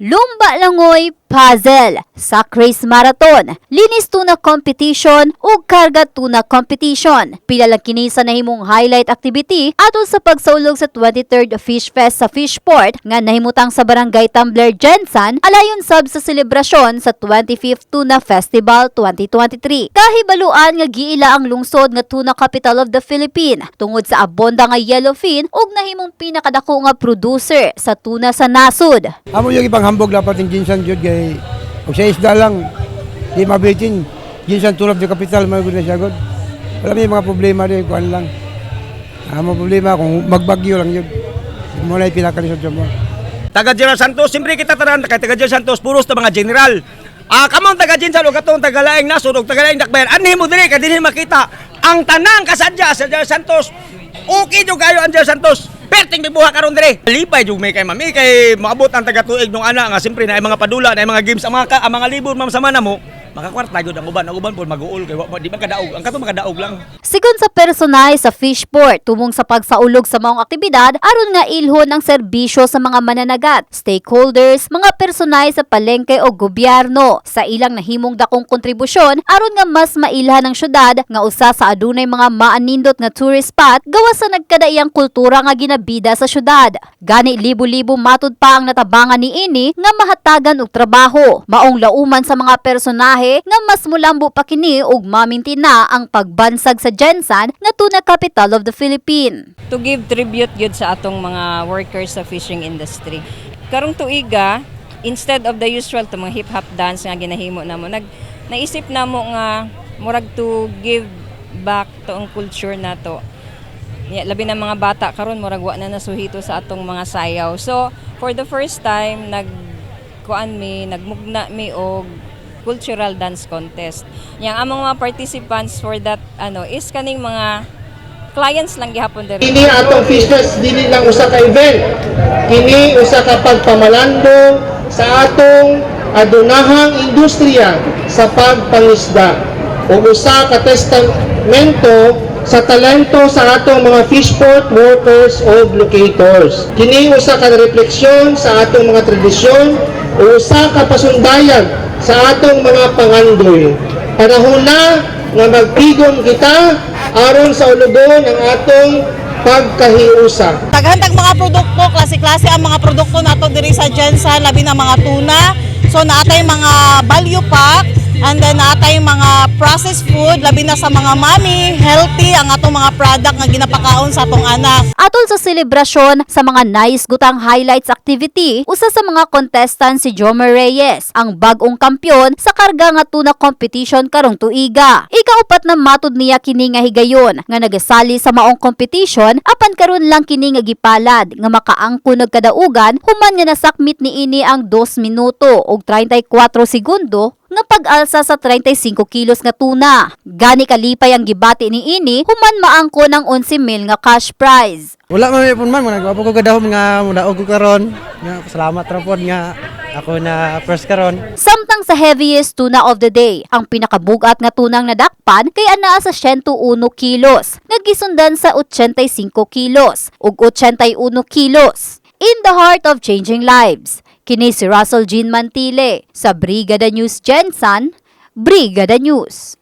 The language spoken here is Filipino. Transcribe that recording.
Lumba Langoy Puzzle, Sack Race Marathon, Linis Tuna Competition ug Karga Tuna Competition. Pila lang kini sa nahimong highlight activity aton sa pagsaulog sa 23rd Fish Fest sa Fishport nga nahimutang sa Barangay Tumbler Jensen alayon sab sa selebrasyon sa 25th Tuna Festival 2023. Kahibaluan nga giila ang lungsod nga tuna capital of the Philippines tungod sa abonda nga yellowfin ug nahimong pinakadako nga producer sa tuna sa nasod. Amo yung ibang hambog dapat yung ginsan jud kay kung sa isda lang di mabitin ginsan tulad di kapital mga gud na siya gud. Wala may mga problema di kuan lang. Amo problema kung magbagyo lang yun. Mo na pinakalisod sa mo. Taga General Santos, siyempre kita tanan kay taga General Santos puros ta mga general. Ah, kamong taga Jinsan o katong taga Laing Nasod o taga Laing Dakbayan, anhi mo diri kay dinhi makita ang tanang kasadya sa General Santos. Okay jud kayo ang General Santos. Perting bibuha karon diri. Lipay jud may kay mami kay maabot ang taga tuig nung ana nga siyempre na mga padula na mga games ang mga ang mga libur mam sama na mo. Makakwarta jud ang uban, ang uban po mag-uol kay di man kadaog. Ang kato makadaog lang. Sigon sa personay sa Fishport, tumong sa pagsaulog sa maong aktibidad, aron nga ilhon ang serbisyo sa mga mananagat, stakeholders, mga personay sa palengke o gobyerno sa ilang nahimong dakong kontribusyon aron nga mas mailhan ang syudad nga usa sa adunay mga maanindot nga tourist spot gawas sa nagkadaiyang kultura nga ginabida sa syudad. Gani libo-libo matud pa ang natabangan ni ini nga mahatagan og trabaho, maong lauman sa mga personahe nga mas mulambo pa kini ug maminti na ang pagbansag sa Jensan nga tuna capital of the Philippines. to give tribute yun sa atong mga workers sa fishing industry. Karong tuiga, instead of the usual to mga hip-hop dance nga ginahimo namo, nag naisip namo nga murag to give back to ang culture nato. Yeah, labi na mga bata karon murag wa na nasuhito sa atong mga sayaw. So, for the first time nag kuan mi nagmugna mi og cultural dance contest. Yang among mga participants for that ano is kaning mga clients lang gihapon diri. Kini atong business dili lang usa ka event. Kini usa ka pagpamalando sa atong adunahang industriya sa pagpangisda. O usa ka testamento sa talento sa atong mga fishport workers o locators. Kini usa ka refleksyon sa atong mga tradisyon o usa ka pasundayan sa atong mga pangandoy. Panahon na nga magtigom kita aron sa ulugon ang atong pagkahiusa. Taghantag mga produkto, klase-klase ang mga produkto nato diri sa Jensen, labi na mga tuna. So naatay mga value pack and then naatay mga processed food, labi na sa mga mami, healthy ang atong mga product nga ginapakaon sa atong anak. Atol sa selebrasyon sa mga nice gutang highlights activity, usa sa mga contestant si Jomer Reyes, ang bagong kampyon sa karga nga tuna competition karong tuiga. Ikaupat na matud niya kini nga higayon nga nagasali sa maong competition apan karon lang kini nga gipalad nga makaangkon og kadaugan human nga nasakmit ni ini ang 2 minuto ug 34 segundo nga pag-alsa sa 35 kilos nga tuna. Gani kalipay ang gibati ni ini human maangko ng 11 mil nga cash prize. Wala man may pun man nagwapo ko kadahom nga mudaog ko karon. Nga salamat ra pod nga ako na first karon. Samtang sa heaviest tuna of the day, ang pinakabugat nga tunang nadakpan kay anaa sa 101 kilos, nga gisundan sa 85 kilos ug 81 kilos. In the heart of changing lives, kini si Russell Jean Mantile sa Brigada News Jensen, Brigada News.